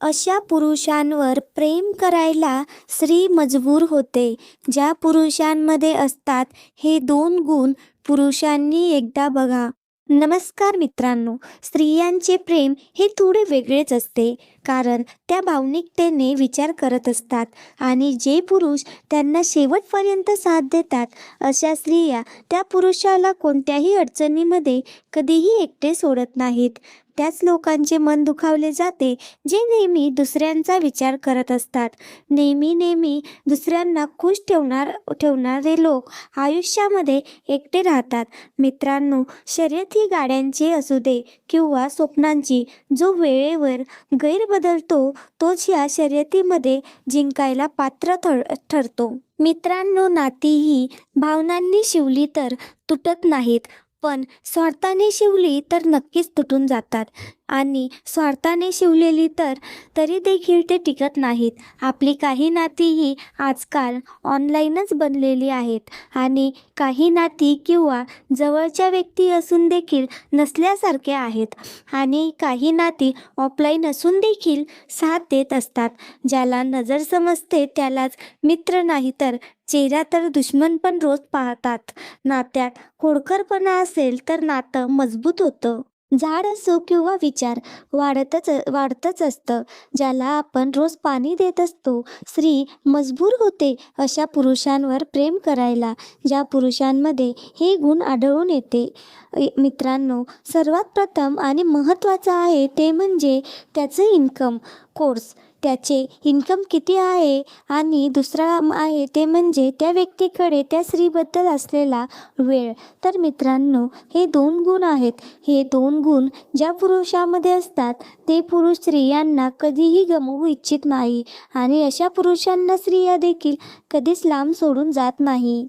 अशा पुरुषांवर प्रेम करायला स्त्री मजबूर होते. ज्या पुरुषांमध्ये असतात हे दोन गुण पुरुषांनी एकदा बघा. नमस्कार मित्रांनो स्त्रियांचे प्रेम हे थोडे वेगळेच असते कारण त्या भावनिकतेने विचार करत असतात आणि जे पुरुष त्यांना शेवटपर्यंत साथ देतात अशा स्त्रिया त्या पुरुषाला कोणत्याही अडचणीमध्ये कधीही एकटे सोडत नाहीत. त्याच लोकांचे मन दुखावले जाते जे नेहमी दुसऱ्यांचा विचार करत असतात. नेहमी नेहमी दुसऱ्यांना खुश ठेवणार ठेवणारे लोक आयुष्यामध्ये एकटे राहतात. मित्रांनो शर्यत ही गाड्यांची असू दे किंवा स्वप्नांची जो वेळेवर गैर बदलतो तोच या शर्यतीमध्ये जिंकायला पात्र ठर ठरतो. मित्रांनो नाती ही भावनांनी शिवली तर तुटत नाहीत. पण स्वार्थाने शिवली तर नक्कीच तुटून जातात. आणि स्वार्थाने शिवलेली तर तरी देखील ते टिकत नाहीत. आपली काही नाती ही आजकाल ऑनलाईनच बनलेली आहेत. आणि काही नाती किंवा जवळच्या व्यक्ती असून देखील नसल्यासारखे आहेत. आणि काही नाती ऑफलाईन असून देखील साथ देत असतात. ज्याला नजर समजते त्यालाच मित्र नाही तर चेहरा तर दुश्मन पण रोज पाहतात. नात्यात खोडकरपणा असेल तर नातं मजबूत होतं. झाड असो किंवा विचार वाढतच वाढतच असतं. ज्याला आपण रोज पाणी देत असतो स्त्री मजबूर होते अशा पुरुषांवर प्रेम करायला ज्या पुरुषांमध्ये हे गुण आढळून येते. मित्रांनो सर्वात प्रथम आणि महत्त्वाचं आहे ते म्हणजे त्याचं इन्कम कोर्स त्याचे इन्कम किती आहे आणि दुसरा आहे ते म्हणजे त्या व्यक्तीकडे त्या स्त्रीबद्दल असलेला वेळ. तर मित्रांनो हे दोन गुण आहेत. हे दोन गुण ज्या पुरुषामध्ये असतात ते पुरुष स्त्रियांना कधीही गमवू इच्छित नाही आणि अशा पुरुषांना स्त्रिया देखील कधीच लांब सोडून जात नाही.